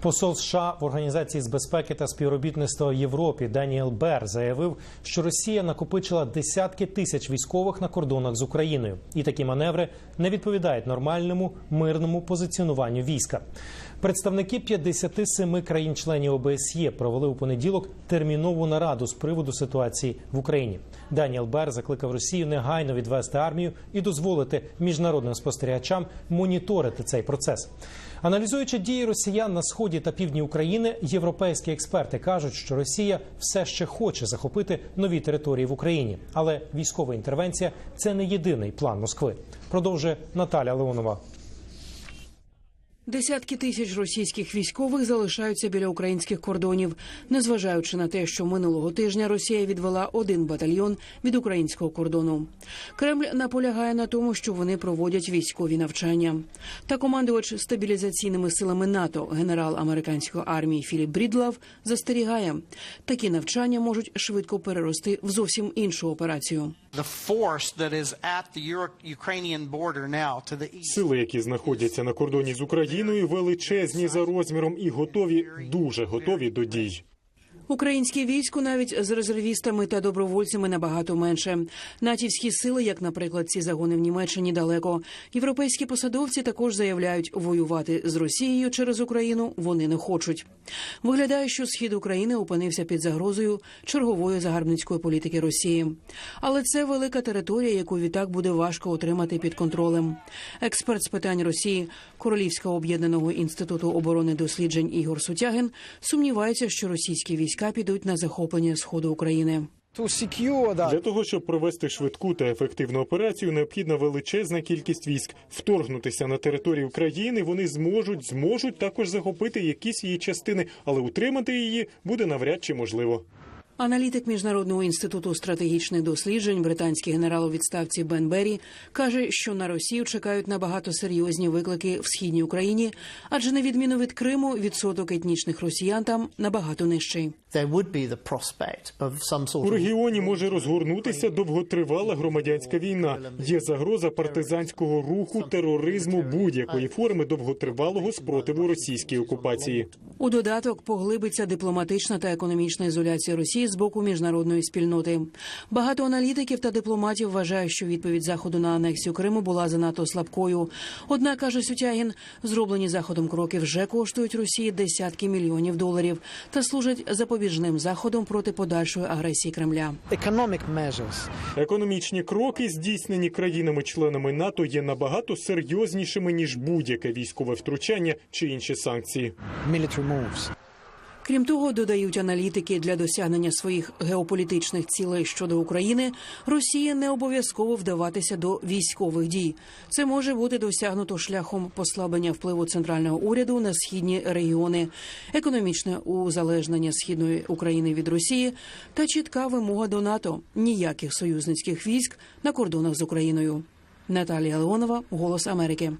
Посол США в організації з безпеки та співробітництва в Європі Даніел Бер заявив, що Росія накопичила десятки тисяч військових на кордонах з Україною, і такі маневри не відповідають нормальному мирному позиціонуванню війська. Представники 57 країн-членів ОБСЄ провели у понеділок термінову нараду з приводу ситуації в Україні. Даніел Бер закликав Росію негайно відвести армію і дозволити міжнародним спостерігачам моніторити цей процес. Аналізуючи дії росіян на сході та півдні України, європейські експерти кажуть, що Росія все ще хоче захопити нові території в Україні, але військова інтервенція це не єдиний план Москви. Продовжує Наталя Леонова. Десятки тисяч російських військових залишаються біля українських кордонів, незважаючи на те, що минулого тижня Росія відвела один батальйон від українського кордону. Кремль наполягає на тому, що вони проводять військові навчання. Та командувач стабілізаційними силами НАТО, генерал американської армії Філіп Брідлав, застерігає, такі навчання можуть швидко перерости в зовсім іншу операцію. Сили, які знаходяться на кордоні з Україною, величезні за розміром і готові, дуже готові до дій. Українське військо навіть з резервістами та добровольцями набагато менше. Натівські сили, як, наприклад, ці загони в Німеччині, далеко. Європейські посадовці також заявляють, воювати з Росією через Україну вони не хочуть. Виглядає, що схід України опинився під загрозою чергової загарбницької політики Росії. Але це велика територія, яку відтак буде важко отримати під контролем. Експерт з питань Росії Королівського об'єднаного інституту оборони досліджень Ігор Сутягин сумнівається, що російські війська підуть на захоплення сходу України. Для того щоб провести швидку та ефективну операцію, необхідна величезна кількість військ. Вторгнутися на територію країни вони зможуть, зможуть також захопити якісь її частини, але утримати її буде навряд чи можливо. Аналітик міжнародного інституту стратегічних досліджень, британський генерал у відставці Бен Беррі, каже, що на Росію чекають набагато серйозні виклики в східній Україні, адже на відміну від Криму, відсоток етнічних росіян там набагато нижчий. У регіоні може розгорнутися довготривала громадянська війна. Є загроза партизанського руху, тероризму будь-якої форми довготривалого спротиву російській окупації. У додаток поглибиться дипломатична та економічна ізоляція Росії з боку міжнародної спільноти. Багато аналітиків та дипломатів вважають, що відповідь заходу на анексію Криму була занадто слабкою. Однак каже Сютягін, зроблені заходом кроки вже коштують Росії десятки мільйонів доларів та служать запобіжним заходом проти подальшої агресії Кремля. Економічні кроки, здійснені країнами-членами НАТО, є набагато серйознішими ніж будь-яке військове втручання чи інші санкції. Military Крім того, додають аналітики для досягнення своїх геополітичних цілей щодо України, Росія не обов'язково вдаватися до військових дій. Це може бути досягнуто шляхом послаблення впливу центрального уряду на східні регіони, економічне узалежнення східної України від Росії та чітка вимога до НАТО ніяких союзницьких військ на кордонах з Україною. Наталія Леонова, Голос Америки.